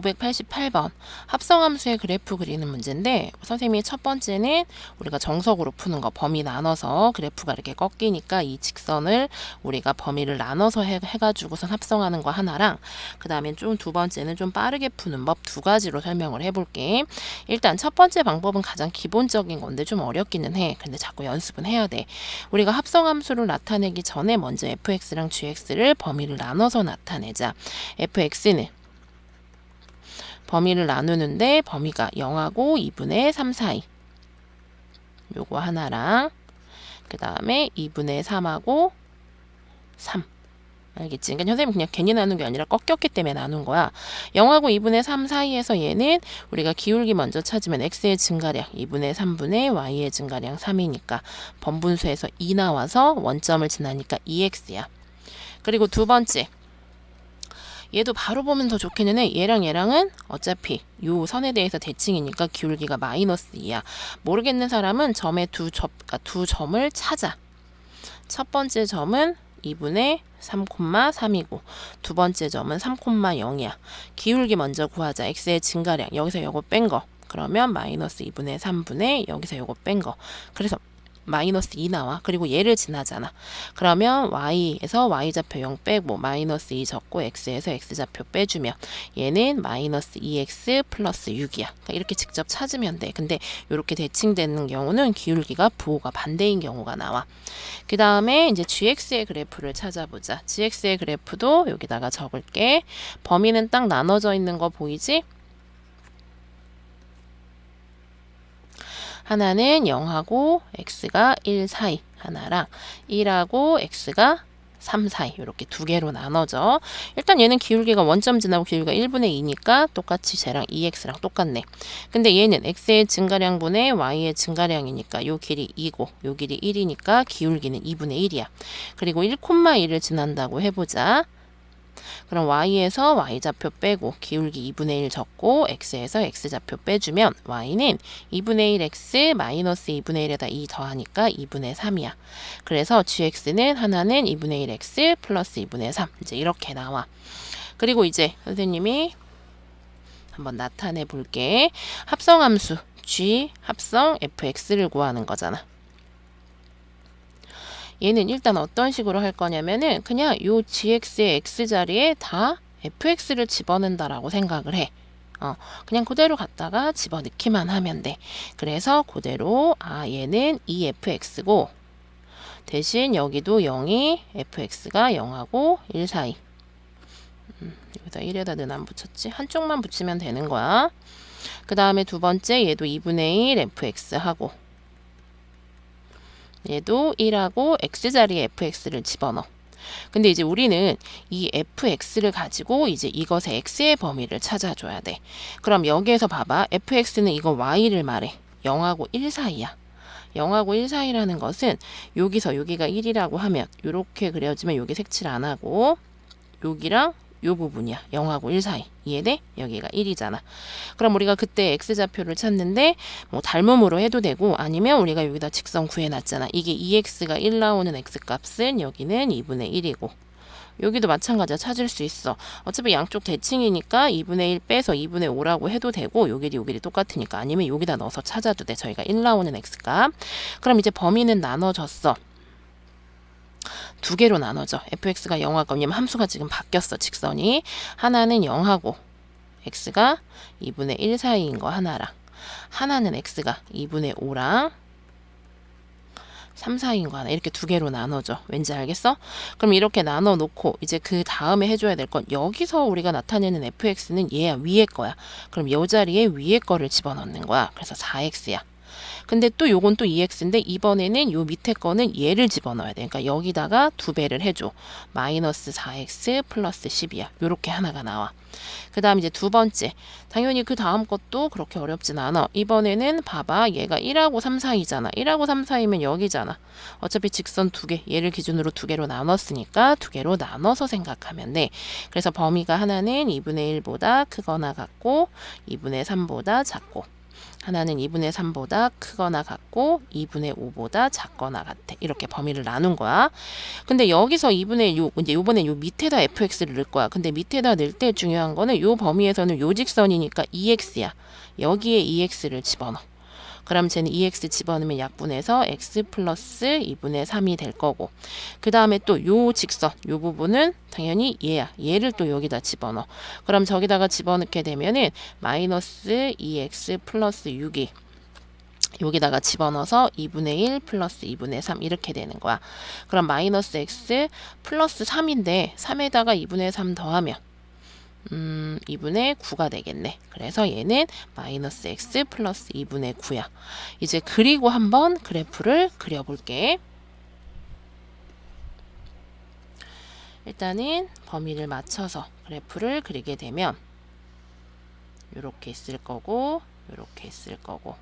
588번. 합성함수의 그래프 그리는 문제인데 선생님이 첫 번째는 우리가 정석으로 푸는 거 범위 나눠서 그래프가 이렇게 꺾이니까 이 직선을 우리가 범위를 나눠서 해, 해가지고선 합성하는 거 하나랑 그 다음에 좀 두 번째는 좀 빠르게 푸는 법 두 가지로 설명을 해볼게. 일단 첫 번째 방법은 가장 기본적인 건데 좀 어렵기는 해. 근데 자꾸 연습은 해야 돼. 우리가 합성함수를 나타내기 전에 먼저 fx랑 gx를 범위를 나눠서 나타내자. fx는 범위를 나누는데 범위가 0하고 2분의 3 사이. 요거 하나랑 그 다음에 2분의 3하고 3 알겠지? 그러니까 선생님 그냥 괜히 나눈 게 아니라 꺾였기 때문에 나눈 거야. 0하고 2분의 3 사이에서 얘는 우리가 기울기 먼저 찾으면 x의 증가량 2분의 3분의 y의 증가량 3이니까 번분수에서 2 나와서 원점을 지나니까 2x야. 그리고 두 번째 얘도 바로 보면 더 좋겠는 해. 얘랑 얘랑은 어차피 요 선에 대해서 대칭이니까 기울기가 마이너스 2야. 모르겠는 사람은 점의 두 점, 그러니까 두 점을 찾아. 첫 번째 점은 2분의 3,3이고 두 번째 점은 3,0이야. 기울기 먼저 구하자. x의 증가량. 여기서 요거 뺀 거. 그러면 마이너스 2분의 3분의 여기서 요거 뺀 거. 그래서 마이너스 2 나와. 그리고 얘를 지나잖아. 그러면 y에서 y좌표 0 빼고 마이너스 2 적고 x에서 x좌표 빼주면 얘는 마이너스 2x 플러스 6이야. 그러니까 이렇게 직접 찾으면 돼. 근데 이렇게 대칭되는 경우는 기울기가 부호가 반대인 경우가 나와. 그 다음에 이제 gx의 그래프를 찾아보자. gx의 그래프도 여기다가 적을게. 범위는 딱 나눠져 있는 거 보이지? 하나는 0하고 x가 1 사이 하나랑 1하고 x가 3 사이 이렇게 두 개로 나눠져. 일단 얘는 기울기가 원점 지나고 기울기가 1분의 2니까 똑같이 쟤랑 2x랑 똑같네. 근데 얘는 x의 증가량분의 y의 증가량이니까 요 길이 2고 요 길이 1이니까 기울기는 2분의 1이야. 그리고 1,1을 지난다고 해보자. 그럼 y에서 y좌표 빼고 기울기 2분의 1 적고 x에서 x좌표 빼주면 y는 2분의 1x 마이너스 2분의 1에다 2 더하니까 2분의 3이야. 그래서 gx는 하나는 2분의 1x 플러스 2분의 3 이제 이렇게 나와. 그리고 이제 선생님이 한번 나타내 볼게. 합성함수 g 합성 fx를 구하는 거잖아. 얘는 일단 어떤 식으로 할 거냐면은 그냥 요 gx의 x 자리에 다 fx를 집어넣는다라고 생각을 해. 어, 그냥 그대로 갖다가 집어넣기만 하면 돼. 그래서 그대로 아 얘는 2fx고 대신 여기도 0이 fx가 0하고 1 사이. 음, 여기다 1에다 는 안 붙였지? 한쪽만 붙이면 되는 거야. 그 다음에 두 번째 얘도 2분의 1 fx 하고 얘도 1하고 x자리에 fx를 집어넣어. 근데 이제 우리는 이 fx를 가지고 이제 이것의 x의 범위를 찾아줘야 돼. 그럼 여기에서 봐봐. fx는 이거 y를 말해. 0하고 1 사이야. 0하고 1 사이라는 것은 여기서 여기가 1이라고 하면 이렇게 그려지면 여기 색칠 안 하고 여기랑 요 부분이야. 0하고 1 사이. 이해돼? 여기가 1이잖아. 그럼 우리가 그때 x좌표를 찾는데 뭐 닮음으로 해도 되고 아니면 우리가 여기다 직선 구해놨잖아. 이게 2x가 1 나오는 x값은 여기는 2분의 1이고 여기도 마찬가지야. 찾을 수 있어. 어차피 양쪽 대칭이니까 2분의 1 빼서 2분의 5라고 해도 되고 요길이 요길이 똑같으니까 아니면 여기다 넣어서 찾아도 돼. 저희가 1 나오는 x값. 그럼 이제 범위는 나눠졌어. 두 개로 나눠져. fx가 0하고 왜냐면 함수가 지금 바뀌었어. 직선이. 하나는 0하고 x가 2분의 1 사이인 거 하나랑 하나는 x가 2분의 5랑 3 사이인 거 하나 이렇게 두 개로 나눠져. 왠지 알겠어? 그럼 이렇게 나눠 놓고 이제 그 다음에 해줘야 될 건 여기서 우리가 나타내는 fx는 얘야 위에 거야. 그럼 요 자리에 위에 거를 집어넣는 거야. 그래서 4x야. 근데 또 요건 또 2x인데 이번에는 요 밑에 거는 얘를 집어넣어야 돼. 그러니까 여기다가 두 배를 해줘. 마이너스 4x 플러스 10이야. 요렇게 하나가 나와. 그 다음 이제 두 번째. 당연히 그 다음 것도 그렇게 어렵진 않아. 이번에는 봐봐. 얘가 1하고 3 사이잖아. 1하고 3 사이면 여기잖아. 어차피 직선 두 개, 얘를 기준으로 두 개로 나눴으니까 두 개로 나눠서 생각하면 돼. 그래서 범위가 하나는 2분의 1보다 크거나 같고 2분의 3보다 작고 하나는 2분의 3보다 크거나 같고 2분의 5보다 작거나 같아. 이렇게 범위를 나눈 거야. 근데 여기서 2분의 6, 이제 요번에 요 밑에다 fx를 넣을 거야. 근데 밑에다 넣을 때 중요한 거는 요 범위에서는 요 직선이니까 2x야. 여기에 2x를 집어넣어. 그럼 쟤는 2x 집어넣으면 약분해서 x 플러스 2분의 3이 될 거고. 그 다음에 또 요 직선 요 부분은 당연히 얘야. 얘를 또 여기다 집어넣어. 그럼 저기다가 집어넣게 되면은 마이너스 2x 플러스 6이 여기다가 집어넣어서 2분의 1 플러스 2분의 3 이렇게 되는 거야. 그럼 마이너스 x 플러스 3인데 3에다가 2분의 3 더하면 음, 2분의 9가 되겠네. 그래서 얘는 마이너스 x 플러스 2분의 9야. 이제 그리고 한번 그래프를 그려볼게. 일단은 범위를 맞춰서 그래프를 그리게 되면 이렇게 있을 거고 이렇게 있을 거고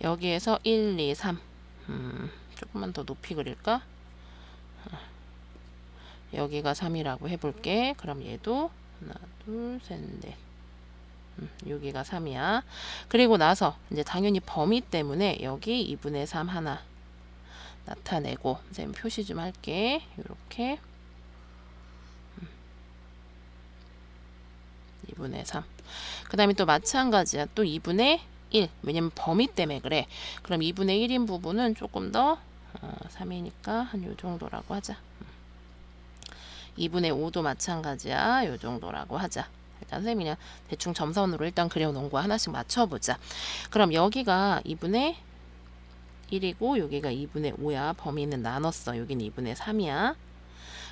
여기에서 1, 2, 3 음, 조금만 더 높이 그릴까? 여기가 3이라고 해볼게. 그럼 얘도 하나, 둘, 셋, 넷. 음, 여기가 3이야. 그리고 나서 이제 당연히 범위 때문에 여기 2분의 3 하나 나타내고 선생님 표시 좀 할게. 이렇게 2분의 3. 그 다음에 또 마찬가지야. 또 2분의 1. 왜냐면 범위 때문에 그래. 그럼 2분의 1인 부분은 조금 더 어, 3이니까 한 요 정도라고 하자. 2분의 5도 마찬가지야. 요 정도라고 하자. 일단 선생님이 그냥 대충 점선으로 일단 그려놓은 거 하나씩 맞춰보자. 그럼 여기가 2분의 1이고 여기가 2분의 5야. 범위는 나눴어. 여기는 2분의 3이야.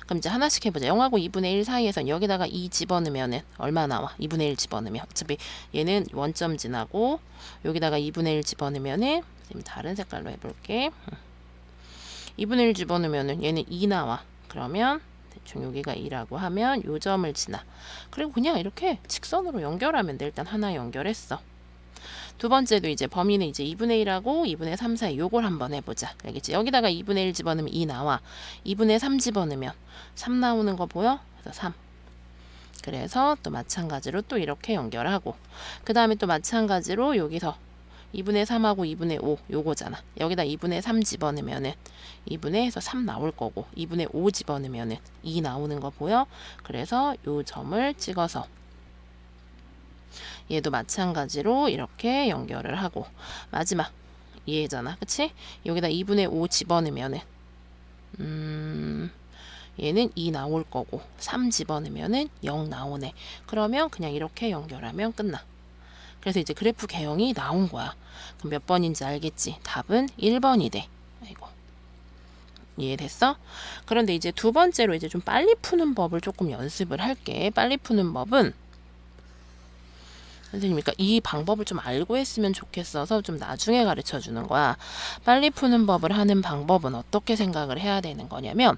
그럼 이제 하나씩 해보자. 0하고 2분의 1 사이에선 여기다가 2 집어넣으면 얼마 나와? 2분의 1 집어넣으면 어차피 얘는 원점 지나고 여기다가 2분의 1 집어넣으면은 선생님 다른 색깔로 해볼게. 2분의 1 집어넣으면은 얘는 2 나와. 그러면 대충 여기가 2라고 하면 요 점을 지나. 그리고 그냥 이렇게 직선으로 연결하면 돼. 일단 하나 연결했어. 두 번째도 이제 범위는 이제 2분의 1하고 2분의 3 사이 요걸 한번 해보자. 알겠지? 여기다가 2분의 1 집어넣으면 2 나와. 2분의 3 집어넣으면 3 나오는 거 보여? 그래서 3. 그래서 또 마찬가지로 또 이렇게 연결하고 그 다음에 또 마찬가지로 여기서 2분의 3하고 2분의 5 요거잖아. 여기다 2분의 3 집어넣으면은 2분의 해서 3 나올 거고 2분의 5 집어넣으면은 2 나오는 거 보여? 그래서 요 점을 찍어서 얘도 마찬가지로 이렇게 연결을 하고 마지막 얘잖아. 그치? 여기다 2분의 5 집어넣으면은 음 얘는 2 나올 거고 3 집어넣으면은 0 나오네. 그러면 그냥 이렇게 연결하면 끝나. 그래서 이제 그래프 개형이 나온 거야. 그럼 몇 번인지 알겠지? 답은 1번이 돼. 아이고. 이해됐어? 그런데 이제 두 번째로 이제 좀 빨리 푸는 법을 조금 연습을 할게. 빨리 푸는 법은 선생님, 그러니까 이 방법을 좀 알고 했으면 좋겠어서 좀 나중에 가르쳐 주는 거야. 빨리 푸는 법을 하는 방법은 어떻게 생각을 해야 되는 거냐면,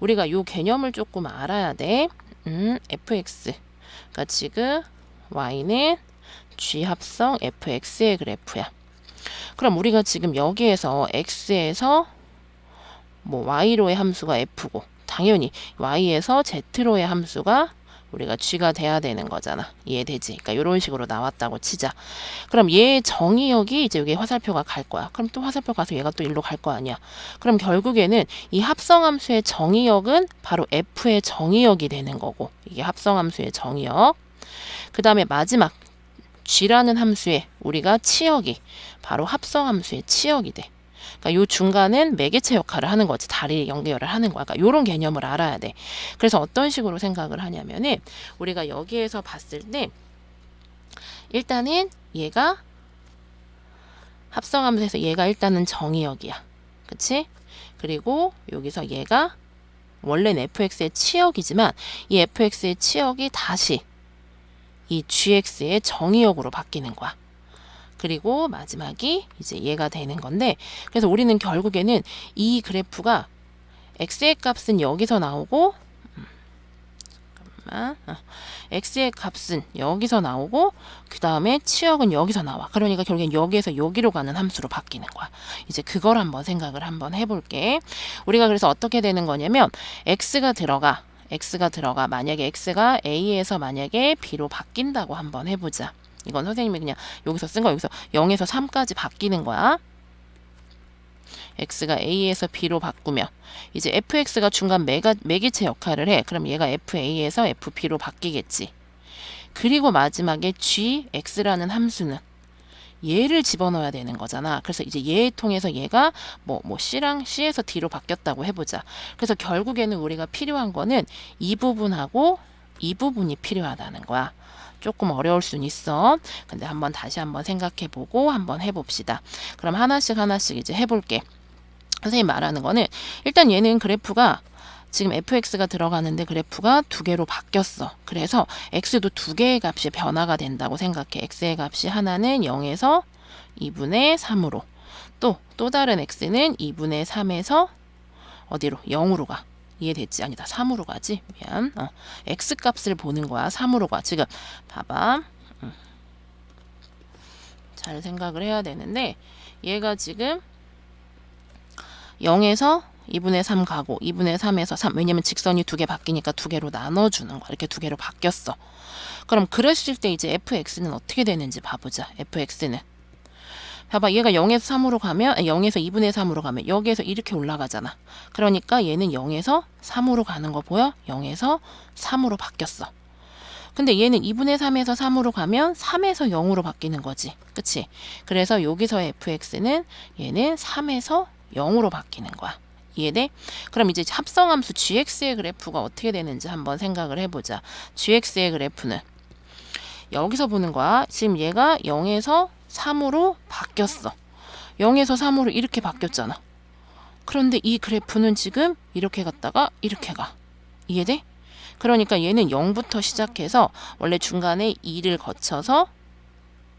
우리가 요 개념을 조금 알아야 돼. 음, fx. 그러니까 지금 y는 g 합성 fx의 그래프야. 그럼 우리가 지금 여기에서 x에서 뭐 y로의 함수가 f고, 당연히 y에서 z로의 함수가 우리가 쥐가 돼야 되는 거잖아. 이해되지? 그러니까 이런 식으로 나왔다고 치자. 그럼 얘 정의역이 이제 여기 화살표가 갈 거야. 그럼 또 화살표 가서 얘가 또 일로 갈 거 아니야. 그럼 결국에는 이 합성함수의 정의역은 바로 f의 정의역이 되는 거고 이게 합성함수의 정의역. 그 다음에 마지막 쥐라는 함수의 우리가 치역이 바로 합성 함수의 치역이 돼. 그러니까 요 중간은 매개체 역할을 하는 거지. 다리 연결을 하는 거야. 그러니까 요런 개념을 알아야 돼. 그래서 어떤 식으로 생각을 하냐면은 우리가 여기에서 봤을 때 일단은 얘가 합성하면서 얘가 일단은 정의역이야. 그치? 그리고 여기서 얘가 원래는 fx의 치역이지만 이 fx의 치역이 다시 이 gx의 정의역으로 바뀌는 거야. 그리고 마지막이 이제 얘가 되는 건데 그래서 우리는 결국에는 이 그래프가 x의 값은 여기서 나오고 음, 어, x의 값은 여기서 나오고 그 다음에 치역은 여기서 나와. 그러니까 결국엔 여기에서 여기로 가는 함수로 바뀌는 거야. 이제 그걸 한번 생각을 한번 해볼게. 우리가 그래서 어떻게 되는 거냐면 x가 들어가 x가 들어가 만약에 x가 a에서 만약에 b로 바뀐다고 한번 해보자 이건 선생님이 그냥 여기서 쓴 거 여기서 0에서 3까지 바뀌는 거야. x가 a에서 b로 바꾸면 이제 fx가 중간 매가, 매개체 역할을 해. 그럼 얘가 fa에서 fb로 바뀌겠지. 그리고 마지막에 gx라는 함수는 얘를 집어넣어야 되는 거잖아. 그래서 이제 얘 통해서 얘가 뭐, 뭐 C랑 C에서 D로 바뀌었다고 해보자. 그래서 결국에는 우리가 필요한 거는 이 부분하고 이 부분이 필요하다는 거야. 조금 어려울 순 있어. 근데 한번 다시 한번 생각해 보고 한번 해 봅시다. 그럼 하나씩 하나씩 이제 해 볼게. 선생님 말하는 거는 일단 얘는 그래프가 지금 fx가 들어가는데 그래프가 두 개로 바뀌었어. 그래서 x도 두 개의 값이 변화가 된다고 생각해. x의 값이 하나는 0에서 2분의 3으로 또 또 다른 x는 2분의 3에서 어디로? 0으로 가. 이해됐지? 아니다. 3으로 가지. 미안. 어. x 값을 보는 거야. 3으로 가. 지금 봐봐. 음. 잘 생각을 해야 되는데 얘가 지금 0에서 2분의 3 가고 2분의 3에서 3 왜냐면 직선이 두 개 바뀌니까 두 개로 나눠주는 거야. 이렇게 두 개로 바뀌었어. 그럼 그랬을 때 이제 fx는 어떻게 되는지 봐보자 fx는. 봐봐 얘가 0에서 3으로 가면 아니, 0에서 2분의 3으로 가면 여기에서 이렇게 올라가잖아. 그러니까 얘는 0에서 3으로 가는 거 보여? 0에서 3으로 바뀌었어. 근데 얘는 2분의 3에서 3으로 가면 3에서 0으로 바뀌는 거지. 그치? 그래서 여기서의 fx는 얘는 3에서 0으로 바뀌는 거야 이해돼? 그럼 이제 합성함수 gx의 그래프가 어떻게 되는지 한번 생각을 해보자. gx의 그래프는 여기서 보는 거야. 지금 얘가 0에서 3으로 바뀌었어. 0에서 3으로 이렇게 바뀌었잖아. 그런데 이 그래프는 지금 이렇게 갔다가 이렇게 가. 이해돼? 그러니까 얘는 0부터 시작해서 원래 중간에 2를 거쳐서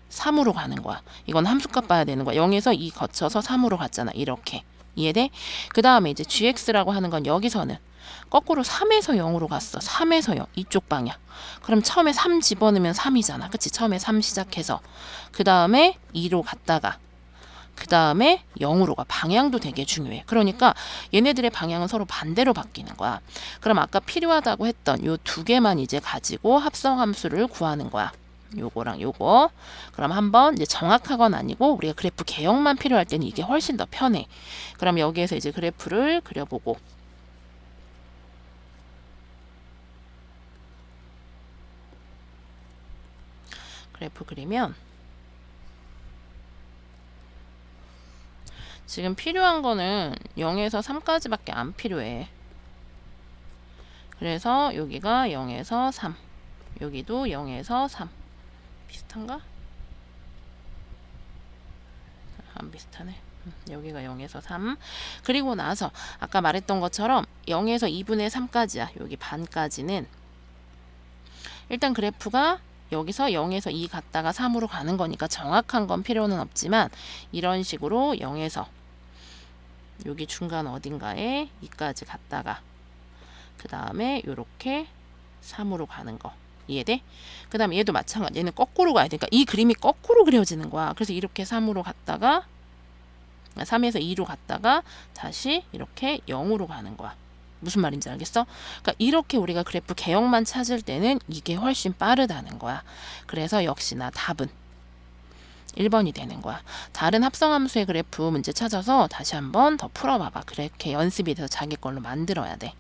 3으로 가는 거야. 이건 함수값 봐야 되는 거야. 0에서 2 거쳐서 3으로 갔잖아. 이렇게. 이해돼? 그 다음에 이제 gx라고 하는 건 여기서는 거꾸로 3에서 0으로 갔어. 3에서 0. 이쪽 방향. 그럼 처음에 3 집어넣으면 3이잖아. 그치? 처음에 3 시작해서. 그 다음에 2로 갔다가. 그 다음에 0으로 가. 방향도 되게 중요해. 그러니까 얘네들의 방향은 서로 반대로 바뀌는 거야. 그럼 아까 필요하다고 했던 요 두 개만 이제 가지고 합성함수를 구하는 거야. 요거랑 요거. 그럼 한번 이제 정확하건 아니고 우리가 그래프 개형만 필요할 때는 이게 훨씬 더 편해. 그럼 여기에서 이제 그래프를 그려보고 그래프 그리면 지금 필요한 거는 0에서 3까지밖에 안 필요해. 그래서 여기가 0에서 3, 여기도 0에서 3. 비슷한가? 안 비슷하네. 음, 여기가 0에서 3. 그리고 나서 아까 말했던 것처럼 0에서 2분의 3까지야. 여기 반까지는 일단 그래프가 여기서 0에서 2 갔다가 3으로 가는 거니까 정확한 건 필요는 없지만 이런 식으로 0에서 여기 중간 어딘가에 2까지 갔다가 그 다음에 이렇게 3으로 가는 거 이해돼? 그 다음에 얘도 마찬가지 얘는 거꾸로 가야 되니까 이 그림이 거꾸로 그려지는 거야 그래서 이렇게 3으로 갔다가 3에서 2로 갔다가 다시 이렇게 0으로 가는 거야 무슨 말인지 알겠어? 그러니까 이렇게 우리가 그래프 개형만 찾을 때는 이게 훨씬 빠르다는 거야 그래서 역시나 답은 1번이 되는 거야. 다른 합성함수의 그래프 문제 찾아서 다시 한번 더 풀어봐봐. 그렇게 연습이 돼서 자기 걸로 만들어야 돼.